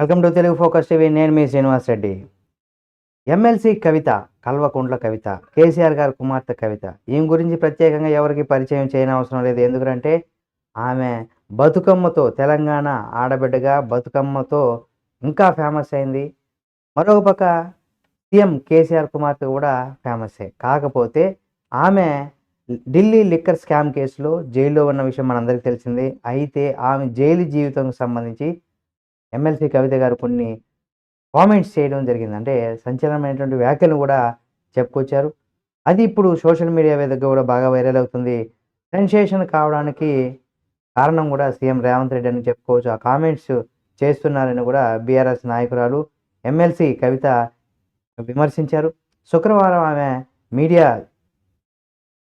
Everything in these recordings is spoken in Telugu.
Welcome to Telugu focus TV. నేను మీ శ్రీనివాస్ రెడ్డి. ఎమ్మెల్సీ కవిత కల్వకుంట్ల కవిత కేసీఆర్ గారి కుమార్తె కవిత. ఈమె గురించి ప్రత్యేకంగా ఎవరికి పరిచయం చేయని అవసరం లేదు. ఎందుకంటే ఆమె బతుకమ్మతో తెలంగాణ ఆడబిడ్డగా బతుకమ్మతో ఇంకా ఫేమస్ అయింది. మరొక పక్క సీఎం కేసీఆర్ కుమార్తె కూడా ఫేమసే కాకపోతే ఆమె ఢిల్లీ లిక్కర్ స్కామ్ కేసులో జైల్లో ఉన్న విషయం మనందరికీ తెలిసిందే. అయితే ఆమె జైలు జీవితంకు సంబంధించి ఎమ్మెల్సీ కవిత గారు కొన్ని కామెంట్స్ చేయడం జరిగింది. అంటే సంచలనమైనటువంటి వ్యాఖ్యలు కూడా చెప్పుకొచ్చారు. అది ఇప్పుడు సోషల్ మీడియా వేదికగా కూడా బాగా వైరల్ అవుతుంది. సెన్సేషన్ కావడానికి కారణం కూడా సీఎం రేవంత్ రెడ్డి అని చెప్పుకోవచ్చు. ఆ కామెంట్స్ చేస్తున్నారని కూడా బీఆర్ఎస్ నాయకురాలు ఎమ్మెల్సీ కవిత విమర్శించారు. శుక్రవారం ఆమె మీడియా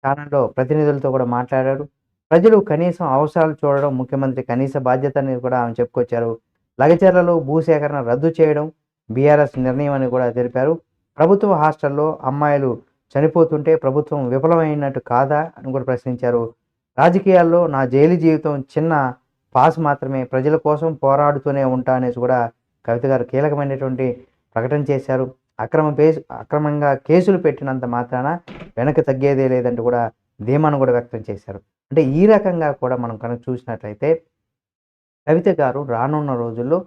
ఛానల్లో ప్రతినిధులతో కూడా మాట్లాడారు. ప్రజలు కనీసం అవసరాలు చూడడం ముఖ్యమంత్రి కనీస బాధ్యత అని కూడా ఆమె చెప్పుకొచ్చారు. లగచర్లలో భూసేకరణ రద్దు చేయడం బీఆర్ఎస్ నిర్ణయం అని కూడా తెలిపారు. ప్రభుత్వ హాస్టల్లో అమ్మాయిలు చనిపోతుంటే ప్రభుత్వం విఫలమైనట్టు కాదా అని కూడా ప్రశ్నించారు. రాజకీయాల్లో నా జైలు జీవితం చిన్న పాస్ మాత్రమే ప్రజల కోసం పోరాడుతూనే ఉంటా అనేసి కూడా కవిత గారు కీలకమైనటువంటి ప్రకటన చేశారు. అక్రమ పేసు అక్రమంగా కేసులు పెట్టినంత మాత్రాన వెనక్కి తగ్గేదే లేదంటూ కూడా ధీమాను కూడా వ్యక్తం చేశారు. అంటే ఈ రకంగా కూడా మనం కనుక చూసినట్లయితే కవిత గారు రానున్న రోజుల్లో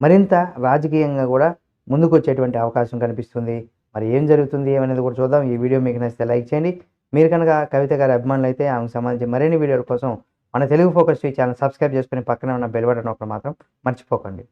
మరింత రాజకీయంగా కూడా ముందుకు వచ్చేటువంటి అవకాశం కనిపిస్తుంది. మరి ఏం జరుగుతుంది ఏమనేది కూడా చూద్దాం. ఈ వీడియో మీకు నచ్చితే లైక్ చేయండి. మీరు కనుక కవిత గారి అభిమానులు అయితే ఆమెకు సంబంధించి మరిన్ని వీడియోల కోసం మన తెలుగు ఫోకస్ ఛానల్ సబ్స్క్రైబ్ చేసుకుని పక్కనే ఉన్న బెల్ బటన్ ఒకటి మాత్రం మర్చిపోకండి.